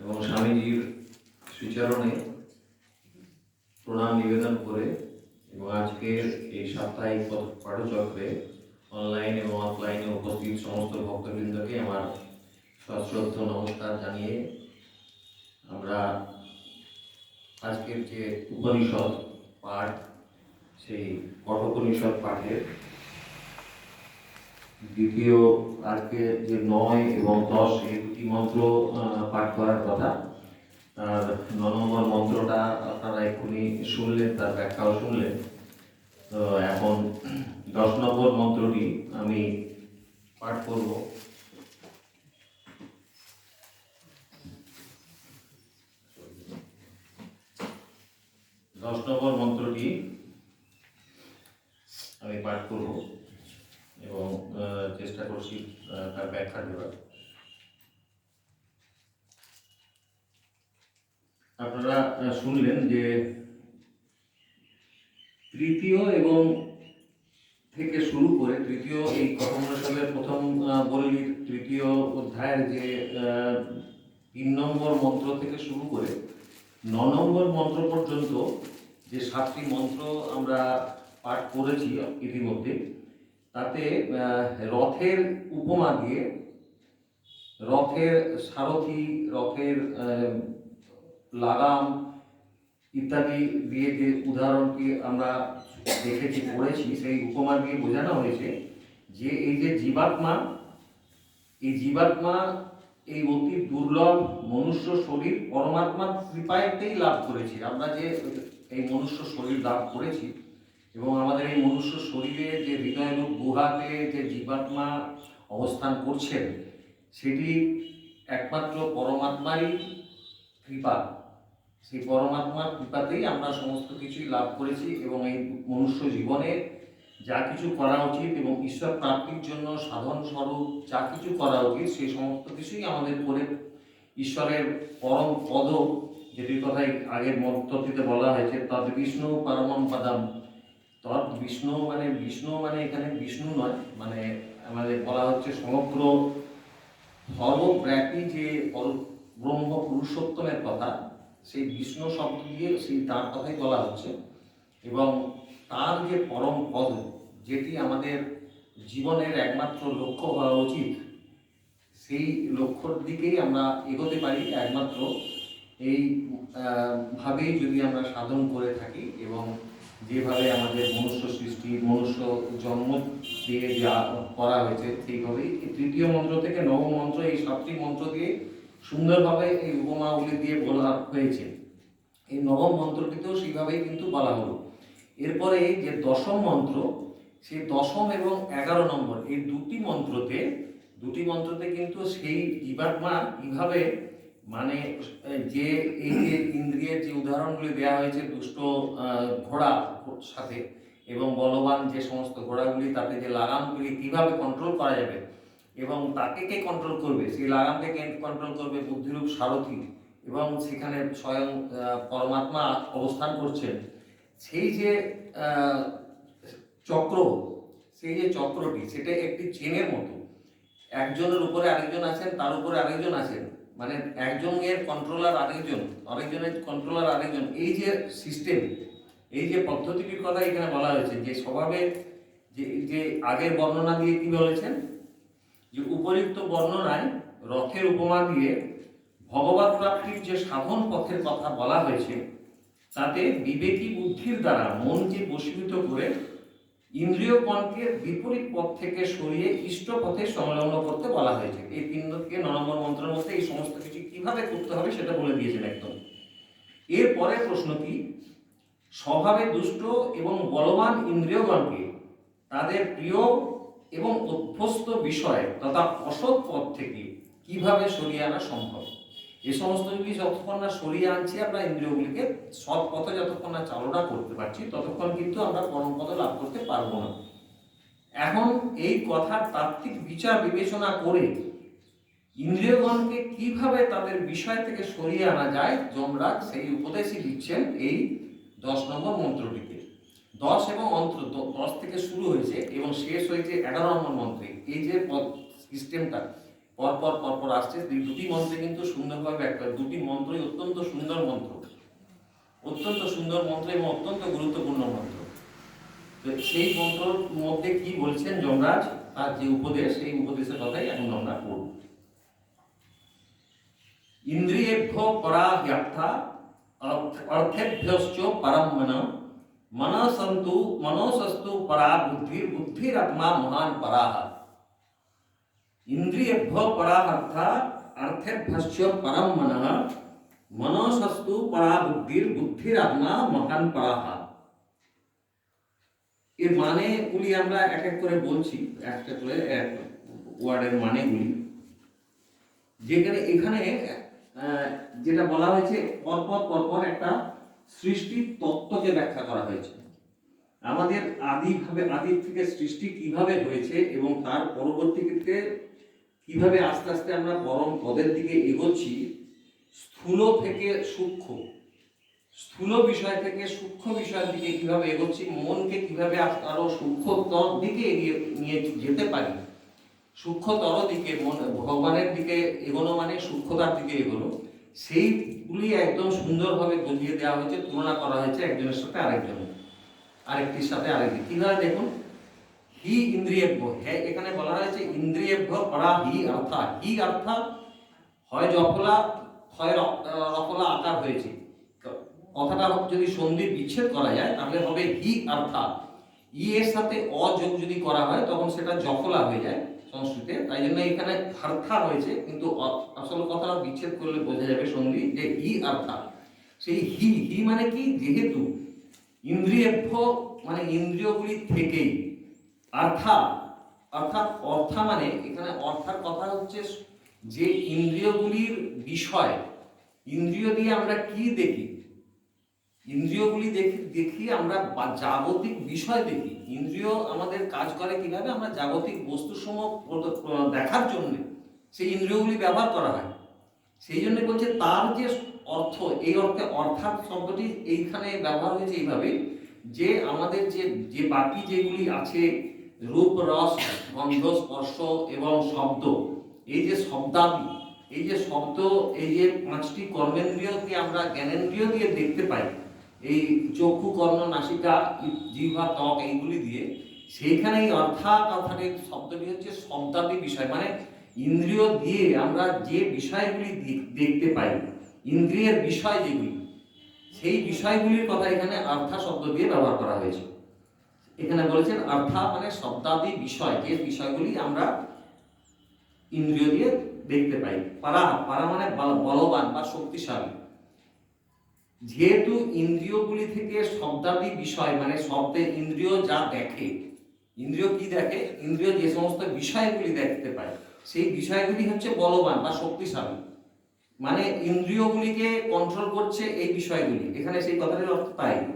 এবং স্বামীজির শ্রীচরণে প্রণাম নিবেদন করে এবং আজকের এই সাপ্তাহিক পাঠচক্রে অনলাইন এবং অফলাইনে উপস্থিত সমস্ত ভক্তবৃন্দকে আমার সশ্রদ্ধ নমস্কার জানিয়ে আমরা আজকের যে উপনিষদ পাঠ, সেই কঠোপনিষদ পাঠের দ্বিতীয় আজকে যে নয় এবং দশ, এই দুটি মন্ত্র পাঠ করার কথা। আর ন নম্বর মন্ত্রটা আপনারা এক্ষুনি শুনলেন, তার ব্যাখ্যাও শুনলেন। তো এখন দশ নম্বর মন্ত্রটি আমি পাঠ করব। দশ নম্বর মন্ত্রটি আমি পাঠ করব। চেষ্টা করছি তার ব্যাখ্যা দেওয়ার আপনারা শুনলেন যে তৃতীয় এবং থেকে শুরু করে তৃতীয় এই কথোপনিষদের প্রথম বলির তৃতীয় অধ্যায়ের যে তিন নম্বর মন্ত্র থেকে শুরু করে ন নম্বর মন্ত্র পর্যন্ত যে সাতটি মন্ত্র আমরা পাঠ করেছি ইতিমধ্যে তাতে রথের উপমা দিয়ে রথের সারথি, রথের লাগাম ইত্যাদি দিয়ে যে উদাহরণটি আমরা দেখেছি, পড়েছি, সেই উপমা দিয়ে বোঝানো হয়েছে যে এই যে জীবাত্মা, এই জীবাত্মা এই অতি দুর্লভ মনুষ্য শরীর পরমাত্মার কৃপায়তেই লাভ করেছি। আমরা যে এই মনুষ্য শরীর লাভ করেছি এবং আমাদের এই মনুষ্য শরীরে যে হৃদয়রূপ গুহাতে যে জীবাত্মা অবস্থান করছেন, সেটি একমাত্র পরমাত্মারই কৃপা। সেই পরমাত্মার কৃপাতেই আমরা সমস্ত কিছুই লাভ করেছি এবং এই মনুষ্য জীবনে যা কিছু করা উচিত এবং ঈশ্বর প্রাপ্তির জন্য সাধন স্বরূপ যা কিছু করা উচিত, সেই সমস্ত কিছুই আমাদের করে ঈশ্বরের পরম পদ যেটির কথাই আগের মন্তটিতে বলা হয়েছে তদ বিষ্ণু পরমম পদম। তদ বিষ্ণু মানে বিষ্ণু মানে এখানে বিষ্ণু নয় মানে আমাদের বলা হচ্ছে সমগ্র সর্বব্যাপী যে ব্রহ্ম পুরুষোত্তমের কথা, সেই বিষ্ণু শব্দ দিয়ে সেই তার কথাই বলা হচ্ছে। এবং তার যে পরম পদ, যেটি আমাদের জীবনের একমাত্র লক্ষ্য হওয়া উচিত, সেই লক্ষ্যর দিকেই আমরা এগোতে পারি একমাত্র। এই ভাবেই যদি আমরা সাধন করে থাকি এবং যেভাবে আমাদের মনুষ্য সৃষ্টি, মনুষ্য জন্ম দিয়ে যা করা হয়েছে সেইভাবেই তৃতীয় মন্ত্র থেকে নবম মন্ত্র, এই সাতটি মন্ত্র দিয়ে সুন্দরভাবে এই উপমাগুলি দিয়ে বলা হয়েছে। এই নবম মন্ত্রটিতেও সেইভাবেই কিন্তু বলা হলো। এরপরে যে দশম মন্ত্র সেই দশম এবং এগারো নম্বর, এই দুটি মন্ত্রতে দুটি মন্ত্রতে কিন্তু সেই জীবাত্মা কীভাবে মানে যে এই যে ইন্দ্রিয়ের যে উদাহরণগুলি দেওয়া হয়েছে দুষ্ট ঘোড়া সাথে এবং বলবান যে সমস্ত ঘোড়াগুলি, তাতে যে লাগামগুলি কীভাবে কন্ট্রোল করা যাবে এবং তাকে কে কন্ট্রোল করবে? সেই লাগামকে কে কন্ট্রোল করবে? বুদ্ধিরূপ সারথি এবং সেখানে স্বয়ং পরমাত্মা অবস্থান করছেন সেই যে চক্র, সেই যে চক্রটি, সেটা একটি চেনের মতো। একজনের উপরে আরেকজন আছেন, তার উপরে আরেকজন আছেন। মানে একজনের কন্ট্রোলার আরেকজন, আরেকজনের কন্ট্রোলার আরেকজন, এই যে সিস্টেম এই যে পদ্ধতিটির কথা এখানে বলা হয়েছে, যে স্বভাবে যে যে আগের বর্ণনা দিয়ে কি বলেছেন? যে উপযুক্ত বর্ণনায় রথের উপমা দিয়ে ভগবত প্রাপ্তির যে সাধন পথের কথা বলা হয়েছে, তাতে বিবেকী বুদ্ধির দ্বারা মন যে বশীভূত করে ইন্দ্রিয়গণকে বিপরীত পথ থেকে সরিয়ে ইষ্ট পথে সংলগ্ন করতে বলা হয়েছে। এই তিন থেকে ন নম্বর মন্ত্রের মধ্যে এই সমস্ত কিছু কীভাবে করতে হবে সেটা বলে দিয়েছেন একদম। এরপরে প্রশ্ন কি? স্বভাবে দুষ্ট এবং বলবান ইন্দ্রিয়গণকে তাদের প্রিয় এবং অভ্যস্ত বিষয় তথা অসৎ পথ থেকে কীভাবে সরিয়ে আনা সম্ভব? এ সমস্ত যদি যতক্ষণ না সরিয়ে আনছি, আমরা ইন্দ্রিয়গুলিকে সৎ পথে যতক্ষণ না চালনা করতে পারছি, ততক্ষণ কিন্তু আমরা পরম পদ লাভ করতে পারব না। এখন এই কথার তাত্ত্বিক বিচার বিবেচনা করে ইন্দ্রিয়গণকে কীভাবে তাদের বিষয় থেকে সরিয়ে আনা যায়, যমরাজ সেই উপদেশই দিচ্ছেন এই দশ নম্বর মন্ত্রটিতে। দশ এবং অন্ত্র দশ থেকে শুরু হয়েছে এবং শেষ হয়েছে এগারো নম্বর মন্ত্রে। এই যে সিস্টেমটা পরপর পরপর আসছে। দুটি মন্ত্রে কিন্তু সুন্দরভাবে ব্যাখ্যা দুটি মন্ত্রই অত্যন্ত সুন্দর মন্ত্র। অত্যন্ত সুন্দর মন্ত্র এবং অত্যন্ত গুরুত্বপূর্ণ মন্ত্র। সেই মন্ত্রর মধ্যে কি বলছেন যমরাজ? তার যে উপদেশ, সেই উপদেশের কথাই এখন আমরা পড়ব। ইন্দ্রিয়েভ্য পরা ব্যাখ্যা অর্থেভ্যশ্চ পরম মন মনসন্তু, মনসস্তু পরা বুদ্ধির বুদ্ধিরাত্মা মহান পরাহ পরা অর্থা অর্থেভ্যশ্চ পরম মন মনসস্তু পরা বুদ্ধির বুদ্ধিরাত্মা মহান পরাহ এর মানেগুলি আমরা এক এক করে বলছি, একটা করে এক ওয়ার্ডের মানেগুলি। যেখানে এখানে যেটা বলা হয়েছে, পরপর পরপর একটা সৃষ্টির তত্ত্বকে ব্যাখ্যা করা হয়েছে। আমাদের আদিভাবে আদি থেকে সৃষ্টি কীভাবে হয়েছে এবং তার পরবর্তীতে কীভাবে আস্তে আস্তে আমরা পরম পদের দিকে এগোচ্ছি, স্থূল থেকে সূক্ষ্ম। স্থূল বিষয় থেকে সূক্ষ্ম বিষয়ের দিকে কীভাবে এগোচ্ছি, মনকে কীভাবে আরও সূক্ষ্মতর দিকে এগিয়ে নিয়ে যেতে পারি? সূক্ষ্মতর দিকে, মন, ভগবানের দিকে এগোনো মানে সূক্ষ্মতার দিকে এগোনো। সেইগুলি একদম সুন্দরভাবে বুঝিয়ে দেওয়া হয়েছে, তুলনা করা হয়েছে একজনের সাথে আরেকজনের, আরেকটির সাথে আরেকটি। কীভাবে দেখুন হি ইন্দ্রিয়েভ্য। হ্যাঁ এখানে বলা হয়েছে ইন্দ্রিয়েভ্য পড়া হি অর্থাৎ হি অর্থাৎ হয় জফলা হয় রফলা আকার হয়েছে। কথাটা যদি সন্ধি বিচ্ছেদ করা যায়, তাহলে হবে হি অর্থাৎ ই এর সাথে অ যোগ যদি করা হয়, তখন সেটা জফলা হয়ে যায় সংস্কৃতে। তাই জন্য এখানে হার্থা হয়েছে কিন্তু আসল কথাটা বিচ্ছেদ করলে বোঝা যাবে সন্ধি যে ই অর্থাৎ সেই হি হি মানে কি? যেহেতু ইন্দ্রিয়েভ্য মানে ইন্দ্রিয়গুলি থেকেই। অর্থাৎ অর্থাৎ অর্থা মানে এখানে অর্থার কথা হচ্ছে যে ইন্দ্রিয়গুলির বিষয়। ইন্দ্রিয় দিয়ে আমরা কি দেখি? ইন্দ্রিয়গুলি দেখি দেখি আমরা জাগতিক বিষয় দেখি। ইন্দ্রিয় আমাদের কাজ করে কীভাবে? আমরা জাগতিক বস্তুসমূহ দেখার জন্য সেই ইন্দ্রিয়গুলি ব্যবহার করা হয়। সেই জন্য বলছে তার যে অর্থ, এই অর্থে অর্থাৎ শব্দটি এইখানে ব্যবহার হয়েছে এইভাবে যে আমাদের যে যে বাকি যেগুলি আছে রূপ রস গন্ধ স্পর্শ এবং শব্দ। এই যে শব্দাদি, এই যে শব্দ, এই যে পাঁচটি কর্মেন্দ্রিয়কে আমরা জ্ঞানেন্দ্রিয় দিয়ে দেখতে পাই, এই চক্ষু, কর্ণ, নাসিকা জিহ্বা, ত্বক, এইগুলি দিয়ে সেইখানে এই অর্থাৎ অর্থাৎ শব্দটি হচ্ছে শব্দাদি বিষয়। মানে ইন্দ্রিয় দিয়ে আমরা যে বিষয়গুলি দেখ- দেখতে পাই, ইন্দ্রিয়ের বিষয় যেগুলি, সেই বিষয়গুলির কথা এখানে অর্থা শব্দ দিয়ে ব্যবহার করা হয়েছে। এখানে বলেছেন অর্থা মানে শব্দাদি বিষয়, যে বিষয়গুলি আমরা ইন্দ্রিয় দিয়ে দেখতে পাই। পারা পারা মানে বল- বলবান বা শক্তিশালী। যেহেতু ইন্দ্রিয়গুলি থেকে শব্দাদি বিষয় মানে শব্দে ইন্দ্রিয় যা দেখে, ইন্দ্রিয় কি দেখে? ইন্দ্রিয় যে সমস্ত বিষয়গুলি দেখতে পায়, সেই বিষয়গুলি হচ্ছে বলবান বা শক্তিশালী। মানে ইন্দ্রিয়গুলিকে কন্ট্রোল করছে এই বিষয়গুলি। এখানে সেই কথাটির অর্থ তাই।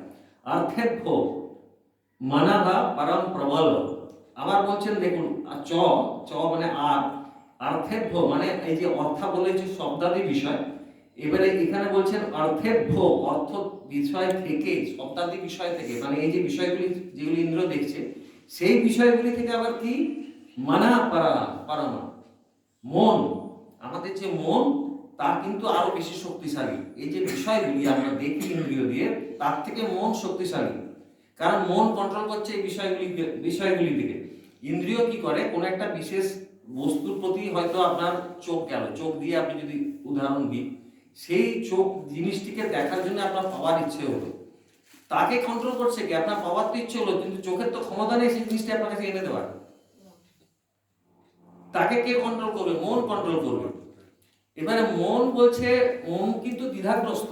অর্থেভ্য মানাভা পরম প্রবল। আবার বলছেন, দেখুন চ চ মানে আর। অর্থেভ্য মানে এই যে অর্থা বলেছে, শব্দাদি বিষয়। এবারে এখানে বলছেন অর্থেভ্য অর্থ বিষয় থেকে, শব্দাদি বিষয় থেকে। মানে এই যে বিষয়গুলি, যেগুলি ইন্দ্র দেখছে, সেই বিষয়গুলি থেকে আবার কি? মানা পারা, পারামা। মন, আমাদের যে মন তা কিন্তু আরও বেশি শক্তিশালী। এই যে বিষয়গুলি আমরা দেখি ইন্দ্রিয় দিয়ে, তার থেকে মন শক্তিশালী। কারণ মন কন্ট্রোল করছে এই বিষয়গুলি বিষয়গুলি দিকে। ইন্দ্রিয় কি করে? কোনো একটা বিশেষ বস্তুর প্রতি হয়তো আপনার চোখ গেল। চোখ দিয়ে আপনি যদি উদাহরণ দিই সেই চোখ জিনিসটিকে দেখার জন্য আপনার পাওয়ার ইচ্ছে হলো তাকে কন্ট্রোল করছে কি? আপনার পাওয়ার তো ইচ্ছে হলো, কিন্তু চোখের তো ক্ষমতা নেই সেই জিনিসটা আপনার কাছে এনে দেওয়ার। তাকে কে কন্ট্রোল করবে? মন কন্ট্রোল করবে। এবারে মন বলছে, মন কিন্তু দ্বিধাগ্রস্ত।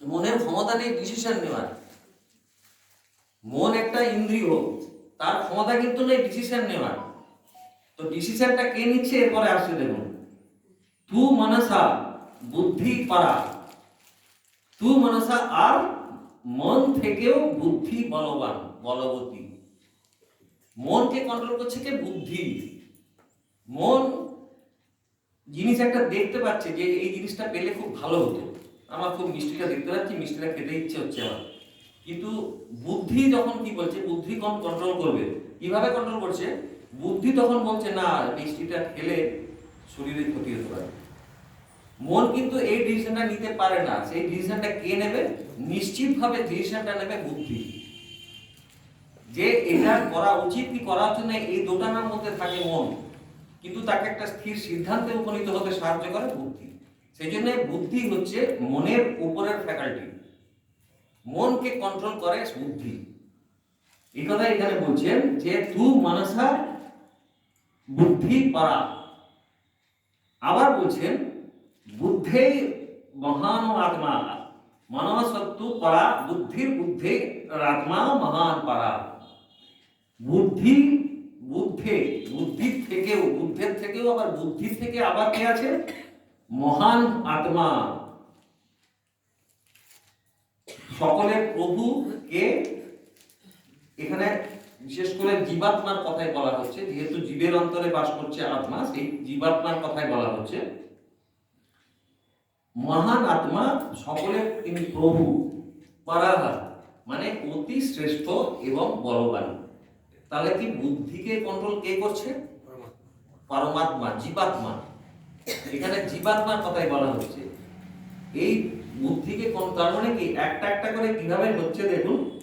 মনের ক্ষমতা নেই ডিসিশন নেওয়ার। মন একটা ইন্দ্রিয়, তার ক্ষমতা কিন্তু নেই ডিসিশন নেওয়ার। তো ডিসিশনটা কে নিচ্ছে, এরপরে আসছে দেখুন। তু মনসা বুদ্ধি পারা তু মনসা আর মন থেকেও বুদ্ধি বলবান, বলবতী। মনকে কন্ট্রোল করছে কে? বুদ্ধি। মন জিনিস একটা দেখতে পাচ্ছে যে, এই জিনিসটা পেলে খুব ভালো হতো। আমার খুব মিষ্টিটা দেখতে পাচ্ছি, মিষ্টিটা খেতে ইচ্ছে হচ্ছে আমার। কিন্তু বুদ্ধি যখন কি বলছে, বুদ্ধি কোন কন্ট্রোল করবে। কীভাবে কন্ট্রোল করছে? বুদ্ধি তখন বলছে, না মিষ্টিটা খেলে শরীরে ক্ষতি হতে পারে। মন কিন্তু এই ডিসিশনটা নিতে পারে না। সেই ডিসিশনটা কে নেবে? নিশ্চিতভাবে ডিসিশনটা নেবে বুদ্ধি। যে এটা করা উচিত কি করা উচিত না এই দোটানার মধ্যে থাকে মন। কিন্তু তাকে একটা স্থির সিদ্ধান্তে উপনীত হতে সাহায্য করে বুদ্ধি। সেই জন্য বুদ্ধি হচ্ছে মনের উপরের ফ্যাকাল্টি মনকে কন্ট্রোল করে বুদ্ধি এই কথা এখানে বলছেন যে তু মানসা বুদ্ধি পারা। আবার বলছেন, বুদ্ধে মহান আত্মা। মানসত্তু পারা, বুদ্ধির বুদ্ধে আত্মা মহান পারা। বুদ্ধি, বুদ্ধে, বুদ্ধির থেকেও, বুদ্ধের থেকেও আবার বুদ্ধির থেকে আবার কে আছে? মহান আত্মা। সকলের প্রভু কে এখানে বিশেষ করে জীবাত্মার কথাই বলা হচ্ছে। যেহেতু জীবের অন্তরে বাস করছে আত্মা, সেই জীবাত্মার কথাই বলা হচ্ছে। মহান আত্মা সকলের তিনি প্রভু, পারাহার মানে অতি শ্রেষ্ঠ এবং বলবান। তাহলে কি বুদ্ধিকে কন্ট্রোল কে করছে? পরমাত্মা, জীবাত্মা। এখানে জীবাত্মার কথাই বলা হচ্ছে। এই বুদ্ধিকে কোন- তার মানে কি, একটা একটা করে কীভাবে হচ্ছে দেখুন,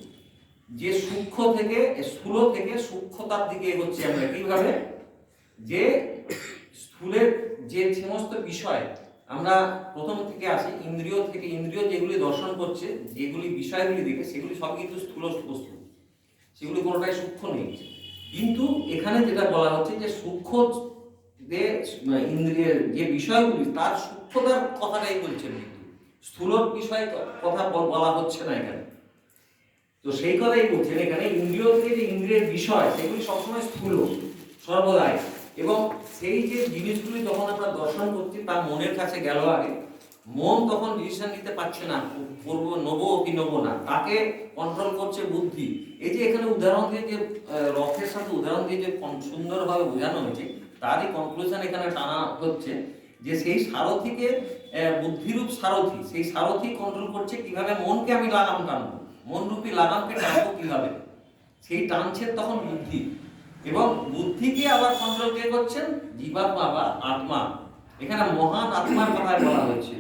যে সূক্ষ্ম থেকে, স্থূল থেকে সূক্ষ্মতার দিকে এগোচ্ছি আমরা, কীভাবে? যে স্থূলের যে সমস্ত বিষয়, আমরা প্রথম থেকে আসি, ইন্দ্রিয় থেকে, ইন্দ্রিয় যেগুলি দর্শন করছে, যেগুলি বিষয়গুলি দেখে, সেগুলি সব কিন্তু স্থূল বস্তু। সেগুলি কোনোটাই সূক্ষ্ম নেই। কিন্তু এখানে যেটা বলা হচ্ছে যে সূক্ষ্ম যে, ইন্দ্রিয়ের যে বিষয়গুলি, তার সূক্ষ্মতার কথাটাই বলছেন। কিন্তু বিষয়ে কথা বল- হচ্ছে না এখানে। তো সেই কথাই বলছেন এখানে ইন্দ্রিয় থেকে যে ইন্দ্রিয়ের বিষয়, সেগুলি সবসময় স্থূল সর্বদাই। এবং সেই যে জিনিসগুলি যখন আমরা দর্শন করছি তার মনের কাছে গেল আগে। মন তখন ডিসিশন নিতে পারছে না করব নেব কি নেব না, তাকে কন্ট্রোল করছে বুদ্ধি। এই যে এখানে উদাহরণ দিয়ে যে রথের সাথে উদাহরণ দিয়ে যে সুন্দরভাবে বোঝানো হয়েছে, তারই কনক্লুশন এখানে টানা হচ্ছে যে সেই সারথিকে বুদ্ধিরূপ সারথি, সেই সারথি কন্ট্রোল করছে কীভাবে মনকে আমি লাগাম টানবো, মন রূপী লাগামকে টানবো কীভাবে? সেই টানছে তখন বুদ্ধি। এবং বুদ্ধিকে আবার কন্ট্রোল কে করছেন? জীবাত্মা বা আত্মা। এখানে মহান আত্মার কথা বলা হয়েছে।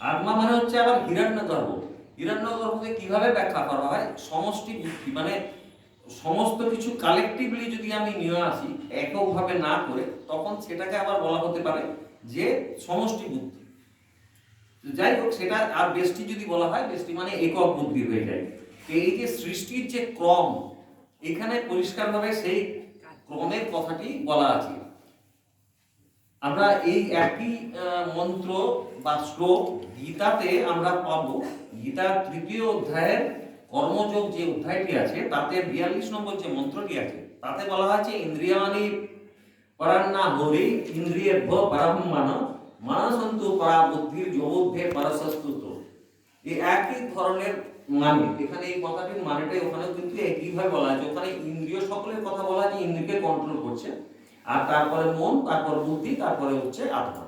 আত্মা মানে হচ্ছে আবার হিরণ্য গর্ভ হিরণ্য গর্ভকে কীভাবে ব্যাখ্যা করা হয়? সমষ্টি বুদ্ধি। মানে সমস্ত কিছু কালেকটিভলি যদি আমি নিয়ে আসি, এককভাবে না করে, তখন সেটাকে আবার বলা হতে পারে যে সমষ্টি বুদ্ধি। যাই হোক সেটা আর বেষ্টি যদি বলা হয়, বেষ্টি মানে একক বুদ্ধি হয়ে যায়। এই যে সৃষ্টির যে ক্রম, এখানে পরিষ্কারভাবে সেই ক্রমের কথাটি বলা আছে। আমরা এই একই মন্ত্র বা শ্লোক গীতাতে আমরা পাব। গীতার তৃতীয় অধ্যায়ের কর্মযোগ যে অধ্যায়টি আছে, তাতে বিয়াল্লিশ নম্বর যে মন্ত্রটি আছে, তাতে বলা আছে ইন্দ্রিয়ানি পরান্না হরি ইন্দ্রিয় পরব্রহ্মণ মানসন্তু পরা বুদ্ধির যোগোদ্ধে পরসস্তুত এই একই ধরনের মানে। এখানে এই কথাটির মানেটাই ওখানে কিন্তু একইভাবে বলা আছে। ওখানে ইন্দ্রিয় সকলের কথা বলা আছে, ইন্দ্রিয়কে কন্ট্রোল করছে। আর তারপরে মন, তারপর বুদ্ধি, তারপরে হচ্ছে আত্মা।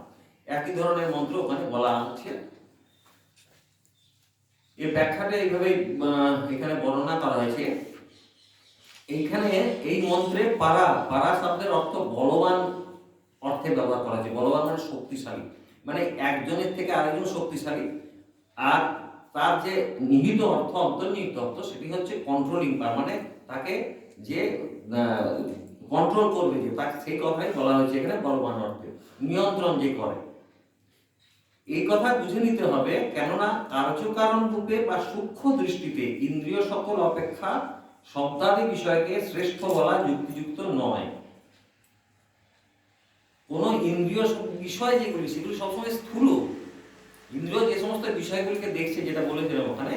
একই ধরনের মন্ত্র ওখানে বলা আছে। এই ব্যাখ্যাটা এইভাবে এখানে বর্ণনা করা হয়েছে। এইখানে এই মন্ত্রে পারা পারা শব্দের অর্থ বলবান অর্থে ব্যবহার করা হয়েছে। বলবান মানে শক্তিশালী। মানে একজনের থেকে আরেকজন শক্তিশালী। আর তার যে নিহিত অর্থ, অন্তর্নিহিত অর্থ, সেটি হচ্ছে কন্ট্রোলিং পাওয়ার মানে তাকে যে কন্ট্রোল করবে, যে তাকে সেই কথাই বলা হয়েছে এখানে বলবান অর্থে। নিয়ন্ত্রণ যে করে। এই কথা বুঝে নিতে হবে, কেননা কার্যকারণ রূপে বা সূক্ষ্ম দৃষ্টিতে ইন্দ্রিয় সকল অপেক্ষা শব্দাদি বিষয়কে শ্রেষ্ঠ বলা যুক্তিযুক্ত নয়। কোন ইন্দ্রিয় বিষয় যেগুলি, সেগুলি সবসময় স্থূল। ইন্দ্রিয় যে সমস্ত বিষয়গুলিকে দেখছে, যেটা বলেছিলাম ওখানে,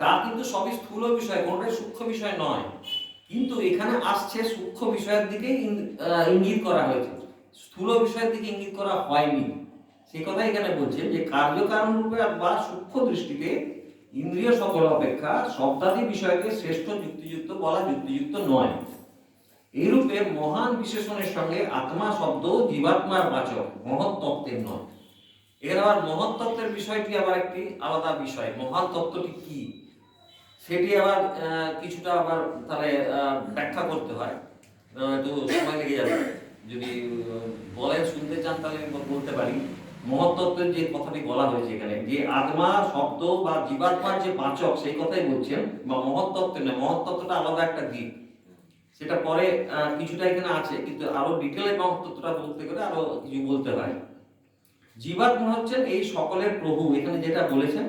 তা কিন্তু সবই স্থূল বিষয়, কোনটাই সূক্ষ্ম বিষয় নয়। কিন্তু এখানে আসছে সূক্ষ্ম বিষয়ের দিকে ইঙ্গিত করা হয়েছে। স্থূল বিষয়ের দিকে ইঙ্গিত করা হয়নি। সেই কথা এখানে বলছেন যে কার্যকারণ রূপে বা সূক্ষ্ম দৃষ্টিতে ইন্দ্রিয় সকল অপেক্ষা শব্দাদি বিষয়কে শ্রেষ্ঠ যুক্তিযুক্ত বলা যুক্তিযুক্ত নয়। এইরূপে মহান বিশেষণের সঙ্গে আত্মা, শব্দ, জীবাত্মার বাচক মহৎ তত্ত্বের নয়। এর আবার মহৎ তত্ত্বের বিষয়টি আবার একটি আলাদা বিষয়। মহান তত্ত্বটি কি? সেটি আবার কিছুটা আবার তাহলে ব্যাখ্যা করতে হয়। একটু সময় লেগে যাবে। যদি বলেন, শুনতে চান, তাহলে আমি বলতে পারি। মহত্তত্ত্বের যে কথাটি বলা হয়েছে এখানে, যে আত্মা, শব্দ বা জীবাত্মার যে বাচক, সেই কথাই বলছেন, বা মহত্তত্ত্ব না মহত্তত্ত্বটা আলাদা একটা দিক। সেটা পরে কিছুটা এখানে আছে, কিন্তু আরও ডিটেলে মহত্তত্ত্বটা বলতে গেলে আরও কিছু বলতে হয়। জীবাত্মা হচ্ছেন এই সকলের প্রভু, এখানে যেটা বলেছেন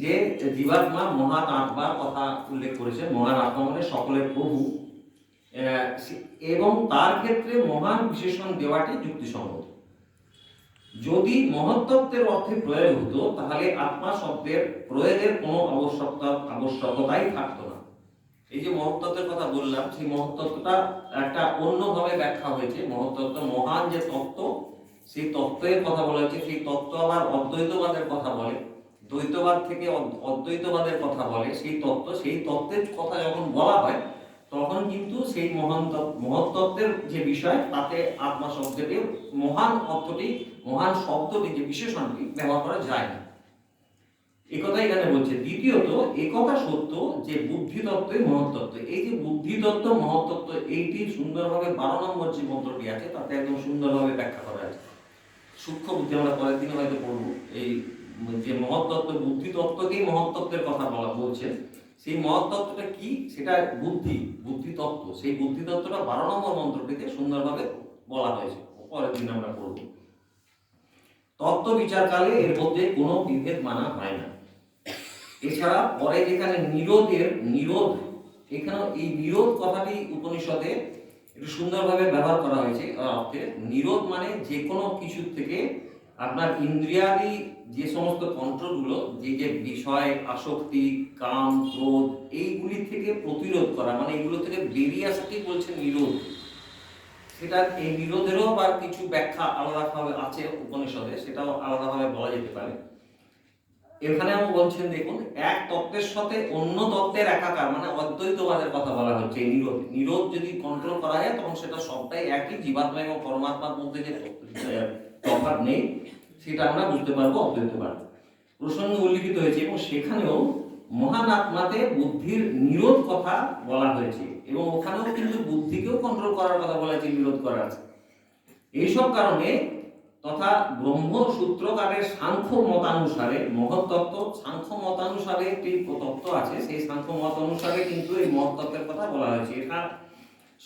যে জীবাত্মা মহান আত্মার কথা উল্লেখ করেছেন মহান আত্মা মানে সকলের প্রভু। এবং তার ক্ষেত্রে মহান বিশেষণ দেওয়াটি যুক্তিসঙ্গত। যদি মহত্তত্ত্বের অর্থে প্রয়োগ হতো, তাহলে আত্মা শব্দের প্রয়োগের কোনো আবশ্যকতা আবশ্যকতাই থাকতো এই যে মহত্তত্ত্বের কথা বললাম, সেই মহত্তত্ত্বটা একটা অন্যভাবে ব্যাখ্যা হয়েছে। মহত্তত্ত্ব মহান যে তত্ত্ব, সেই তত্ত্বের কথা বলা হয়েছে। সেই তত্ত্ব আবার অদ্বৈতবাদের কথা বলে। দ্বৈতবাদ থেকে অদ- অদ্বৈতবাদের কথা বলে। সেই তত্ত্ব, সেই তত্ত্বের কথা যখন বলা হয়, তখন কিন্তু সেই মহান তত্ত্ব- মহত্তত্ত্বের যে বিষয়, তাতে আত্মা শব্দটি, মহান অর্থটি, মহান শব্দটি যে বিশেষণটি ব্যবহার করা যায় না। একথা এখানে বলছে। দ্বিতীয়ত, একথা সত্য যে বুদ্ধি তত্ত্বই মহত্তত্ত্ব। এই যে বুদ্ধি তত্ত্ব মহত্তত্ত্ব, এইটি সুন্দরভাবে বারো নম্বর যে মন্ত্রটি আছে, তাতে একদম সুন্দরভাবে ব্যাখ্যা করা আছে। সূক্ষ্ম বুদ্ধি আমরা পরের দিনে হয়তো পড়ব। এই যে মহত্তত্ত্ব বুদ্ধি তত্ত্বকেই মহত্তত্ত্বের কথা বলা বলছে। সেই মহত্তত্ত্বটা কি? সেটা বুদ্ধি বুদ্ধি তত্ত্ব সেই বুদ্ধি তত্ত্বটা বারো নম্বর মন্ত্রটিতে সুন্দরভাবে বলা হয়েছে। পরের দিন আমরা পড়ব। তত্ত্ব বিচারকালে এর মধ্যে কোনো বিভেদ মানা হয় না। এছাড়া পরে যেখানে নিরোধের নিরোধ এখানে এই নিরোধ কথাটি উপনিষদে একটু সুন্দরভাবে ব্যবহার করা হয়েছে। অর্থে নিরোধ মানে যে কোনো কিছু থেকে আপনার ইন্দ্রিয়াদি যে সমস্ত কন্ট্রোলগুলো যে যে বিষয়, আসক্তি, কাম, ক্রোধ, এইগুলি থেকে প্রতিরোধ করা মানে এগুলো থেকে বেরিয়ে আসাকেই বলছে নিরোধ? সেটা এই নিরোধেরও বা কিছু ব্যাখ্যা আলাদাভাবে আছে উপনিষদে, সেটাও আলাদাভাবে বলা যেতে পারে। এখানেও বলছেন, দেখুন, এক তত্ত্বের সাথে অন্য তত্ত্বের একাকার মানে অদ্বৈতবাদের কথা বলা হচ্ছে, এই নিরোধ। নিরোধ যদি কন্ট্রোল করা যায়, তখন সেটা সবটাই একই, জীবাত্মা এবং পরমাত্মার মধ্যে যে তফাৎ নেই, সেটা আমরা বুঝতে পারব অদ্বৈতবাদ। প্রসঙ্গ উল্লিখিত হয়েছে, এবং সেখানেও মহান আত্মাতে বুদ্ধির নিরোধ কথা বলা হয়েছে, এবং ওখানেও কিন্তু বুদ্ধিকেও কন্ট্রোল করার কথা বলা হয়েছে, নিরোধ করার। এইসব কারণে তথা ব্রহ্ম সূত্রকারের সাংখ্য মতানুসারে মহত্তত্ত্ব সাংখ্য মতানুসারে একটি তত্ত্ব আছে। সেই সাংখ্য মত অনুসারে কিন্তু এই মহত্তত্ত্বের কথা বলা হয়েছে। এটা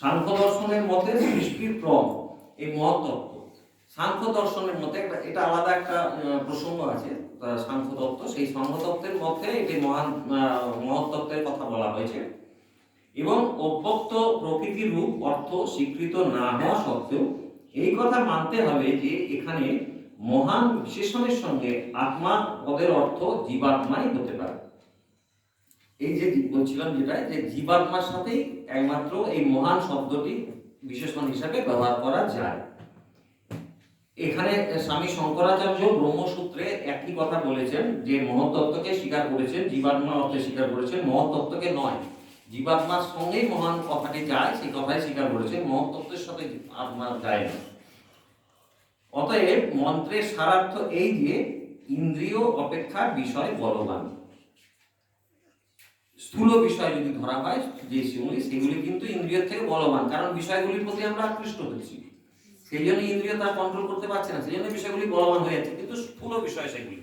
সাংখ্য দর্শনের মতে সৃষ্টির ক্রম, এই মহত্তত্ত্ব। সাংখ্য দর্শনের মতে এটা আলাদা একটা প্রসঙ্গ আছে সাংখ্য তত্ত্ব সেই সাংখ্য তত্ত্বের মধ্যে এটি মহান মহত্তত্ত্বের কথা বলা হয়েছে। এবং অব্যক্ত প্রকৃতির রূপ অর্থ, স্বীকৃত না হওয়া সত্ত্বেও এই কথা মানতে হবে যে এখানে মহান বিশেষণের সঙ্গে আত্মা পদের অর্থ জীবাত্মাই হতে পারে। এই যে বলছিলাম যেটা, যে জীবাত্মার সাথেই একমাত্র এই মহান শব্দটি বিশেষণ হিসাবে ব্যবহার করা যায়। এখানে স্বামী শঙ্করাচার্য ব্রহ্মসূত্রে একই কথা বলেছেন, যে মহত্তত্ত্বকে স্বীকার করেছেন জীবাত্মা অর্থে স্বীকার করেছেন, মহত্তত্ত্বকে নয়। জীবাত্মার সঙ্গেই মহান কথাটি যায়, সেই কথাই স্বীকার করেছেন মহত্তত্ত্বের সাথে আত্মা যায় না। অতএব মন্ত্রের সারার্থ এই যে, ইন্দ্রিয় অপেক্ষা বিষয় বলবান। স্থূল বিষয় যদি ধরা হয়, যে সেগুলি সেগুলি কিন্তু ইন্দ্রিয়ের থেকে বলবান, কারণ বিষয়গুলির প্রতি আমরা আকৃষ্ট হচ্ছি। সেই জন্য ইন্দ্রিয় তার কন্ট্রোল করতে পারছে না, সেই জন্য বিষয়গুলি বলবান হয়ে যাচ্ছে, কিন্তু স্থূল বিষয় সেগুলি।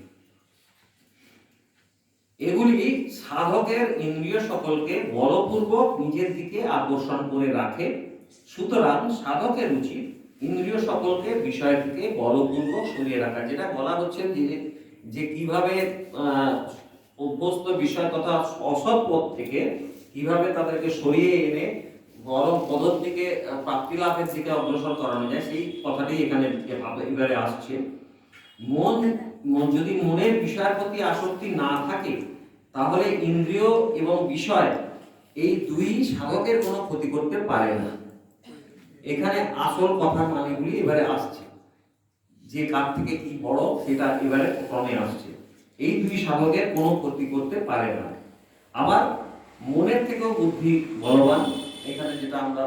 এগুলি সাধকের ইন্দ্রিয় সকলকে বলপূর্বক নিজের দিকে আকর্ষণ করে রাখে। সুতরাং সাধকের উচিত ইন্দ্রিয় সকলকে বিষয় থেকে বলপূর্বক সরিয়ে রাখা। যেটা বলা হচ্ছে যে যে কীভাবে অভ্যস্ত বিষয় তথা অসৎ পথ থেকে কীভাবে তাদেরকে সরিয়ে এনে গরম পদর আহ, প্রাপ্তি লাভের দিকে অগ্রসর করানো যায় সেই কথাটি এখানে এবারে আসছে। মন যদি মনের বিষয়ের প্রতি আসক্তি না থাকে, তাহলে ইন্দ্রিয় এবং বিষয় এই দুই সাধকের কোনো ক্ষতি করতে পারে না। এখানে আসল কথা মানেগুলি এবারে আসছে। যে কার থেকে কি বড়, সেটা এবারে ক্রমে আসছে। এই দুই সাধকের কোনো ক্ষতি করতে পারে না। আবার মনের থেকেও বুদ্ধি বলবান। এখানে যেটা আমরা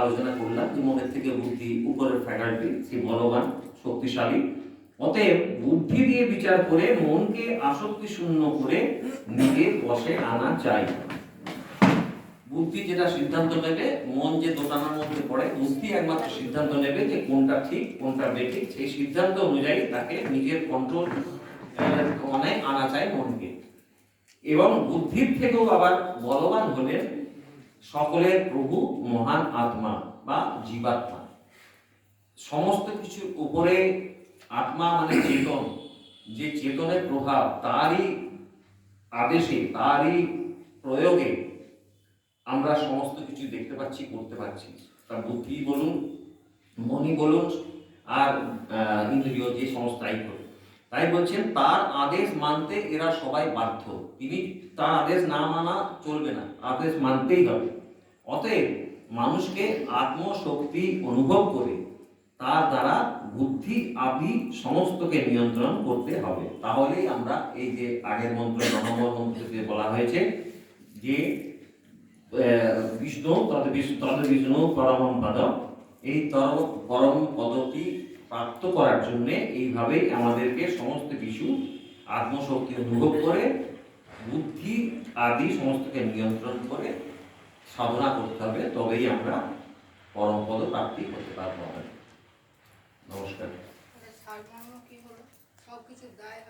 আলোচনা করলাম যে মনের থেকে বুদ্ধি উপরের ফ্যাকাল্টি সে বলবান, শক্তিশালী। অতএব বুদ্ধি দিয়ে বিচার করে, মনকে আসক্তি শূন্য করে নিজের বসে আনা চাই। বুদ্ধি যেটা সিদ্ধান্ত নেবে, মন যে দোটানার মধ্যে পড়ে, বুদ্ধি একমাত্র সিদ্ধান্ত নেবে যে কোনটা ঠিক, কোনটা বেঠিক। সেই সিদ্ধান্ত অনুযায়ী তাকে নিজের কন্ট্রোল মানে আনা চায় মনকে। এবং বুদ্ধির থেকেও আবার বলবান হলেন সকলের প্রভু মহান আত্মা বা জীবাত্মা। সমস্ত কিছুর উপরে আত্মা মানে চেতন। যে চেতনের প্রভাব তারই আদেশে, তারই প্রয়োগে আমরা সমস্ত কিছু দেখতে পাচ্ছি, করতে পারছি। তার বুদ্ধি বলুন মনি বলুন, আর ইন্দ্রিয় যে করুন। তাই বলছেন, তার আদেশ মানতে এরা সবাই বাধ্য। তিনি তার আদেশ না মানা চলবে না, আদেশ মানতেই হবে। অতএব মানুষকে আত্মশক্তি অনুভব করে তার দ্বারা বুদ্ধি, আদি সমস্তকে নিয়ন্ত্রণ করতে হবে তাহলেই আমরা এই যে আগের মন্ত্র নম্বর মন্ত্রতে বলা হয়েছে, যে বিষ্ণু তদ বিষ্ণু তদ বিষ্ণু পরম পদ এই তর পরম পদটি প্রাপ্ত করার জন্য এইভাবেই আমাদেরকে সমস্ত কিছু আত্মশক্তি অনুভব করে, বুদ্ধি, আদি সমস্তকে নিয়ন্ত্রণ করে সাধনা করতে হবে, তবেই আমরা পরম পদ প্রাপ্তি করতে পারব। নমস্কার। সব কিছু দায়